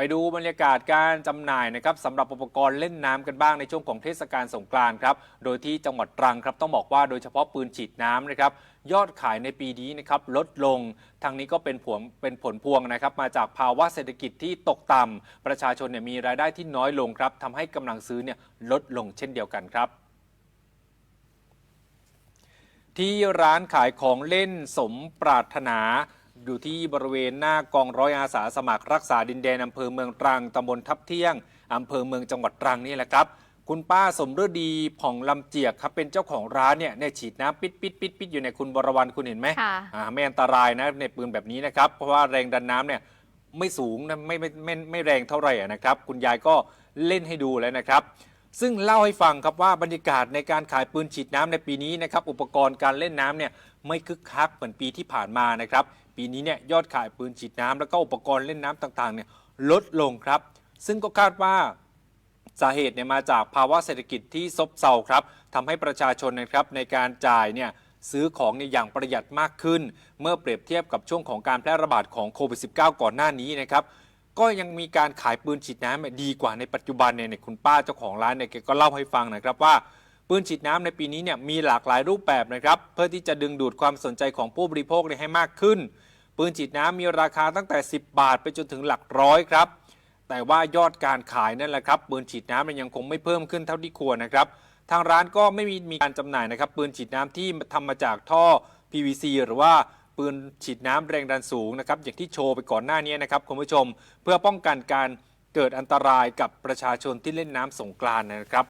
ไปดูบรรยากาศการจำหน่ายนะครับสำหรับอุปกรณ์เล่นน้ำกันบ้างในช่วงของเทศกาลสงกรานต์ครับ โดยที่จังหวัดตรังครับต้องบอกว่าโดยเฉพาะปืนฉีดน้ำนะครับยอดขายในปีนี้นะครับลดลง ทางนี้ก็เป็นผลเป็นผลพวงนะครับมาจากภาวะเศรษฐกิจที่ตกต่ำประชาชนเนี่ยมีรายได้ที่น้อยลงครับทำให้กำลังซื้อเนี่ยลดลงเช่นเดียวกันครับที่ร้านขายของเล่นสมปรารถนา อยู่ที่บริเวณหน้ากองร้อยอาสาสมัครรักษาดินแดนอำเภอเมืองตรังตำบลทับเที่ยงอำเภอเมืองจังหวัดตรังนี่แหละครับ คุณป้าสมฤดีผ่องลำเจียกครับเป็นเจ้าของร้านเนี่ยเนี่ยฉีดน้ำปิดปิดปิดปิดอยู่ในคุณบรวันคุณเห็นไหมค่ะ อ่าไม่อันตรายนะในปืนแบบนี้นะครับเพราะว่าแรงดันน้ำเนี่ยไม่สูงนะไม่ไม่ไม่ไม่ไม่แรงเท่าไหร่อะนะครับ คุณยายก็เล่นให้ดูแล้วนะครับ ซึ่งเล่าให้ฟังครับว่าบรรยากาศในการขายปืนฉีดน้ำในปีนี้นะครับอุปกรณ์การเล่นน้ำเนี่ยไม่คึกคักเหมือนปีที่ผ่านมานะครับปีนี้เนี่ยยอดขายปืนฉีดน้ำแล้วก็อุปกรณ์เล่นน้ำต่างๆเนี่ยลดลงครับ ซึ่งก็คาดว่าสาเหตุเนี่ยมาจากภาวะเศรษฐกิจที่ซบเซาครับทำให้ประชาชนนะครับในการจ่ายเนี่ยซื้อของเนี่ยอย่างประหยัดมากขึ้น เมื่อเปรียบเทียบกับช่วงของการแพร่ระบาดของโควิด -19 ก่อนหน้านี้นะครับ ก็ยังมีการขายปืนฉีดน้ำเนี่ยดีกว่าในปัจจุบันเนี่ยเนี่ยคุณป้าเจ้าของร้านเนี่ยแกก็เล่าให้ฟังนะครับว่า ปืนฉีดน้ำในปีนี้เนี่ยมีหลากหลายรูปแบบนะครับเพื่อที่จะดึงดูดความสนใจของผู้บริโภคเนี่ยให้มากขึ้น ปืนฉีดน้ำมีราคาตั้งแต่ 10 บาทไปจนถึงหลักร้อยครับ แต่ว่ายอดการขายนั่นแหละครับปืนฉีดน้ำมันยังคงไม่เพิ่มขึ้นเท่าที่ควรนะครับ ทางร้านก็ไม่มีมีการจำหน่ายนะครับปืนฉีดน้ำที่ทำมาจากท่อ PVC หรือว่า ปืนฉีดน้ำแรงดันสูงนะครับอย่างที่โชว์ไปก่อนหน้านี้นะครับคุณผู้ชมเพื่อป้องกันการเกิดอันตรายกับประชาชนที่เล่นน้ำสงกรานนะครับ